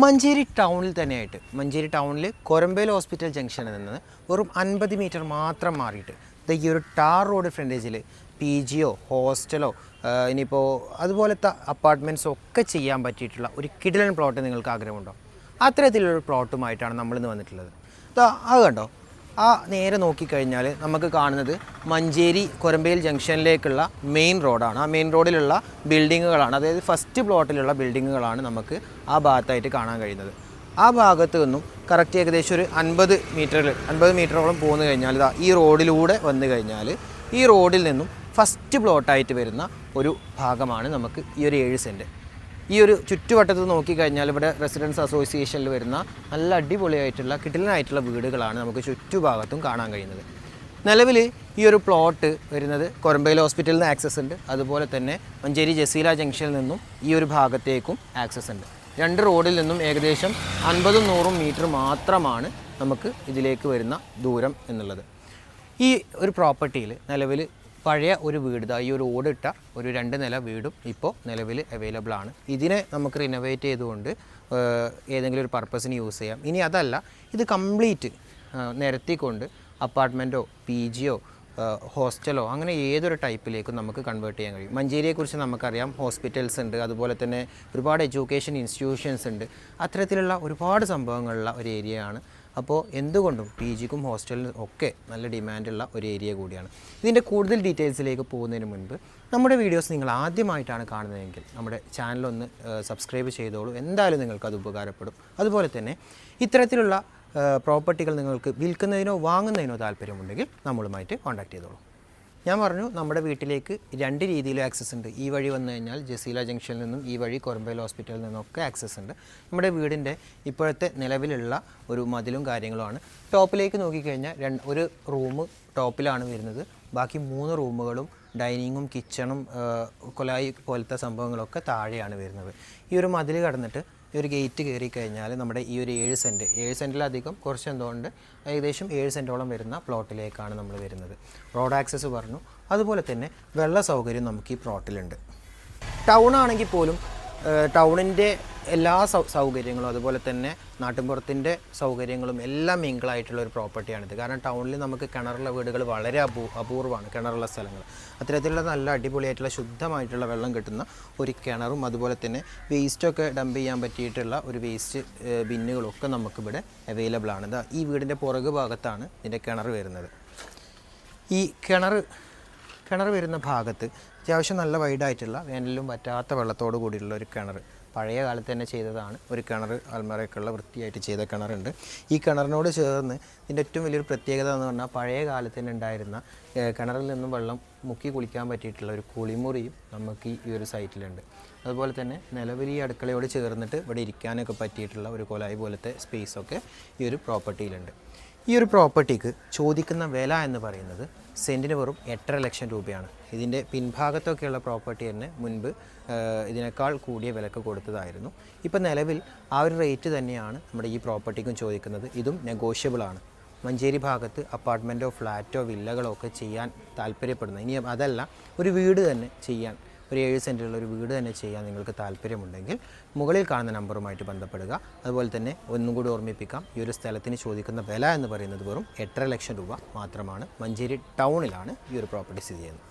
മഞ്ചേരി ടൗണിൽ തന്നെയായിട്ട്. മഞ്ചേരി ടൗണിൽ കൊരമ്പേൽ ഹോസ്പിറ്റൽ ജംഗ്ഷനിൽ നിന്ന് വെറും അൻപത് മീറ്റർ മാത്രം മാറിയിട്ട്. ഈ ഒരു ടാർ റോഡ് ഫ്രണ്ടേജിൽ പി ജിയോ ഹോസ്റ്റലോ ഇനിയിപ്പോൾ അതുപോലത്തെ അപ്പാർട്ട്മെന്റ്സോ ഒക്കെ ചെയ്യാൻ പറ്റിയിട്ടുള്ള ഒരു കിടിലൻ പ്ലോട്ട് നിങ്ങൾക്ക് ആഗ്രഹമുണ്ടോ? അത്തരത്തിലുള്ള പ്ലോട്ടുമായിട്ടാണ് നമ്മളിന്ന് വന്നിട്ടുള്ളത്. അത് കണ്ടോ? ആ നേരെ നോക്കിക്കഴിഞ്ഞാൽ നമുക്ക് കാണുന്നത് മഞ്ചേരി കൊരമ്പേൽ ജംഗ്ഷനിലേക്കുള്ള മെയിൻ റോഡാണ് ആ മെയിൻ റോഡിലുള്ള ബിൽഡിങ്ങുകളാണ് അതായത് ഫസ്റ്റ് പ്ലോട്ടിലുള്ള ബിൽഡിങ്ങുകളാണ് നമുക്ക് ആ ഭാഗത്തായിട്ട് കാണാൻ കഴിയുന്നത്. ആ ഭാഗത്തു നിന്നും കറക്റ്റ് ഏകദേശം ഒരു അൻപത് മീറ്ററിൽ അൻപത് മീറ്ററോളം പോന്നു കഴിഞ്ഞാൽ ഇതാ ഈ റോഡിലൂടെ വന്നു കഴിഞ്ഞാൽ ഈ റോഡിൽ നിന്നും ഫസ്റ്റ് പ്ലോട്ടായിട്ട് വരുന്ന ഒരു ഭാഗമാണ് നമുക്ക് ഈ ഒരു ഏഴ് സെന്റ് ഈ ഒരു ചുറ്റുവട്ടത്ത് നോക്കിക്കഴിഞ്ഞാൽ ഇവിടെ റെസിഡൻസ് അസോസിയേഷനിൽ വരുന്ന നല്ല അടിപൊളിയായിട്ടുള്ള കിടിലനായിട്ടുള്ള വീടുകളാണ് നമുക്ക് ചുറ്റുഭാഗത്തും കാണാൻ കഴിയുന്നത്. നിലവിൽ ഈ ഒരു പ്ലോട്ട് വരുന്നത് കൊരമ്പയിൽ ഹോസ്പിറ്റലിൽ നിന്ന് ആക്സസ് ഉണ്ട്. അതുപോലെ തന്നെ മഞ്ചേരി ജസീല ജംഗ്ഷനിൽ നിന്നും ഈ ഒരു ഭാഗത്തേക്കും ആക്സസ് ഉണ്ട്. രണ്ട് റോഡിൽ നിന്നും ഏകദേശം അൻപതും നൂറും മീറ്റർ മാത്രമാണ് നമുക്ക് ഇതിലേക്ക് വരുന്ന ദൂരം എന്നുള്ളത്. ഈ ഒരു പ്രോപ്പർട്ടിയിൽ നിലവിൽ പഴയ ഒരു വീട് ഈ ഒരു ഓടിട്ട ഒരു രണ്ട് നില വീടും ഇപ്പോൾ നിലവിൽ അവൈലബിൾ ആണ്. ഇതിനെ നമുക്ക് റിനോവേറ്റ് ചെയ്തുകൊണ്ട് ഏതെങ്കിലും ഒരു പർപ്പസിന് യൂസ് ചെയ്യാം. ഇനി അതല്ല ഇത് കംപ്ലീറ്റ് നിരത്തിക്കൊണ്ട് അപ്പാർട്ട്മെന്റോ പി ജിയോ ഹോസ്റ്റലോ അങ്ങനെ ഏതൊരു ടൈപ്പിലേക്കും നമുക്ക് കൺവേർട്ട് ചെയ്യാൻ കഴിയും. മഞ്ചേരിയെക്കുറിച്ച് നമുക്കറിയാം ഹോസ്പിറ്റൽസ് ഉണ്ട് അതുപോലെ തന്നെ ഒരുപാട് എഡ്യൂക്കേഷൻ ഇൻസ്റ്റിറ്റ്യൂഷൻസ് ഉണ്ട്. അത്തരത്തിലുള്ള ഒരുപാട് സംഭവങ്ങളുള്ള ഒരു ഏരിയയാണ് അപ്പോൾ എന്തുകൊണ്ടും പി ജിക്കും ഹോസ്റ്റലിനും ഒക്കെ നല്ല ഡിമാൻഡുള്ള ഒരു ഏരിയ കൂടിയാണ്. ഇതിന്റെ കൂടുതൽ ഡീറ്റെയിൽസിലേക്ക് പോകുന്നതിന് മുൻപ് നമ്മുടെ വീഡിയോസ് നിങ്ങൾ ആദ്യമായിട്ടാണ് കാണുന്നതെങ്കിൽ നമ്മുടെ ചാനലൊന്ന് സബ്സ്ക്രൈബ് ചെയ്തോളൂ. എന്തായാലും നിങ്ങൾക്ക് അത് ഉപകാരപ്പെടും. അതുപോലെ തന്നെ ഇത്തരത്തിലുള്ള പ്രോപ്പർട്ടികൾ നിങ്ങൾക്ക് വിൽക്കുന്നതിനോ വാങ്ങുന്നതിനോ താല്പര്യമുണ്ടെങ്കിൽ നമ്മളുമായിട്ട് കോൺടാക്ട് ചെയ്തോളൂ. ഞാൻ പറഞ്ഞു നമ്മുടെ വീട്ടിലേക്ക് രണ്ട് രീതിയിൽ ആക്സസ് ഉണ്ട്. ഈ വഴി വന്നു കഴിഞ്ഞാൽ ജസീല ജംഗ്ഷനിൽ നിന്നും ഈ വഴി കൊറമ്പയിൽ ഹോസ്പിറ്റലിൽ നിന്നൊക്കെ ആക്സസ് ഉണ്ട്. നമ്മുടെ വീടിന്റെ ഇപ്പോഴത്തെ നിലവിലുള്ള ഒരു മതിലും കാര്യങ്ങളുമാണ്. ടോപ്പിലേക്ക് നോക്കിക്കഴിഞ്ഞാൽ രണ്ട് ഒരു റൂം ടോപ്പിലാണ് വരുന്നത്. ബാക്കി മൂന്ന് റൂമുകളും ഡൈനിങ്ങും കിച്ചണും കൊലായി പോലത്തെ സംഭവങ്ങളൊക്കെ താഴെയാണ് വരുന്നത്. ഈ ഒരു മതിൽ കടന്നിട്ട് ഈ ഒരു ഗേറ്റ് കയറി കഴിഞ്ഞാൽ നമ്മുടെ ഈ ഒരു ഏഴ് സെന്റ് ഏഴ് സെന്റിലധികം കുറച്ച് എന്തുകൊണ്ട് ഏകദേശം ഏഴ് സെന്റോളം വരുന്ന പ്ലോട്ടിലേക്കാണ് നമ്മൾ വരുന്നത്. റോഡ് ആക്സസ് പറഞ്ഞു. അതുപോലെ തന്നെ വെള്ള സൗകര്യം നമുക്ക് ഈ പ്ലോട്ടിലുണ്ട്. ടൗൺ ആണെങ്കിൽ പോലും ടൗണിന്റെ എല്ലാ സൗകര്യങ്ങളും അതുപോലെ തന്നെ നാട്ടിൻപുറത്തിന്റെ സൗകര്യങ്ങളും എല്ലാം മിങ്കിളായിട്ടുള്ള ഒരു പ്രോപ്പർട്ടിയാണിത്. കാരണം ടൗണിൽ നമുക്ക് കിണറുള്ള വീടുകൾ വളരെ അപൂ അപൂർവമാണ് കിണറുള്ള സ്ഥലങ്ങൾ. അത്തരത്തിലുള്ള നല്ല അടിപൊളിയായിട്ടുള്ള ശുദ്ധമായിട്ടുള്ള വെള്ളം കിട്ടുന്ന ഒരു കിണറും അതുപോലെ തന്നെ വേസ്റ്റൊക്കെ ഡംപ് ചെയ്യാൻ പറ്റിയിട്ടുള്ള ഒരു വേസ്റ്റ് ബിന്നുകളൊക്കെ നമുക്കിവിടെ അവൈലബിൾ ആണ്. ഈ വീടിന്റെ പുറകു ഭാഗത്താണ് ഇതിന്റെ കിണർ വരുന്നത്. ഈ കിണർ കിണർ വരുന്ന ഭാഗത്ത് അത്യാവശ്യം നല്ല വൈഡായിട്ടുള്ള വേനലിലും പറ്റാത്ത വെള്ളത്തോട് കൂടിയുള്ള ഒരു കിണർ പഴയ കാലത്ത് തന്നെ ചെയ്തതാണ്. ഒരു കിണർ അൽമറയൊക്കെയുള്ള വൃത്തിയായിട്ട് ചെയ്ത കിണറുണ്ട്. ഈ കിണറിനോട് ചേർന്ന് ഇതിന്റെ ഏറ്റവും വലിയൊരു പ്രത്യേകത എന്ന് പറഞ്ഞാൽ പഴയ കാലത്ത് തന്നെ ഉണ്ടായിരുന്ന കിണറിൽ നിന്നും വെള്ളം മുക്കി കുളിക്കാൻ പറ്റിയിട്ടുള്ള ഒരു കുളിമുറിയും നമുക്ക് ഈ- ഒരു സൈറ്റിലുണ്ട്. അതുപോലെ തന്നെ നിലവിൽ അടുക്കളയോട് ചേർന്നിട്ട് ഇവിടെ ഇരിക്കാനൊക്കെ പറ്റിയിട്ടുള്ള ഒരു കൊലായി പോലത്തെ സ്പേസൊക്കെ ഈ ഒരു പ്രോപ്പർട്ടിയിലുണ്ട്. ഈ ഒരു പ്രോപ്പർട്ടിക്ക് ചോദിക്കുന്ന വില എന്ന് പറയുന്നത് സെന്റിന് വെറും എട്ടര ലക്ഷം രൂപയാണ്. ഇതിന്റെ പിൻഭാഗത്തൊക്കെയുള്ള പ്രോപ്പർട്ടി തന്നെ മുൻപ് ഇതിനേക്കാൾ കൂടിയ വിലക്ക് കൊടുത്തതായിരുന്നു. ഇപ്പം നിലവിൽ ആ ഒരു റേറ്റ് തന്നെയാണ് നമ്മുടെ ഈ പ്രോപ്പർട്ടിക്കും ചോദിക്കുന്നത്. ഇതും നെഗോഷ്യബിൾ ആണ്. മഞ്ചേരി ഭാഗത്ത് അപ്പാർട്ട്മെന്റോ ഫ്ലാറ്റോ വില്ലകളോ ഒക്കെ ചെയ്യാൻ താല്പര്യപ്പെടുന്നത് ഇനി അതല്ല ഒരു വീട് തന്നെ ചെയ്യാൻ ഒരു ഏഴ് സെന്റിലുള്ള ഒരു വീട് തന്നെ ചെയ്യാൻ നിങ്ങൾക്ക് താല്പര്യമുണ്ടെങ്കിൽ മുകളിൽ കാണുന്ന നമ്പറുമായിട്ട് ബന്ധപ്പെടുക. അതുപോലെ തന്നെ ഒന്നും കൂടി ഓർമ്മിപ്പിക്കാം ഈ ഒരു സ്ഥലത്തിന് ചോദിക്കുന്ന വില എന്ന് പറയുന്നത് വെറും എട്ടര ലക്ഷം രൂപ മാത്രമാണ്. മഞ്ചേരി ടൗണിലാണ് ഈ ഒരു പ്രോപ്പർട്ടി സ്ഥിതി ചെയ്യുന്നത്.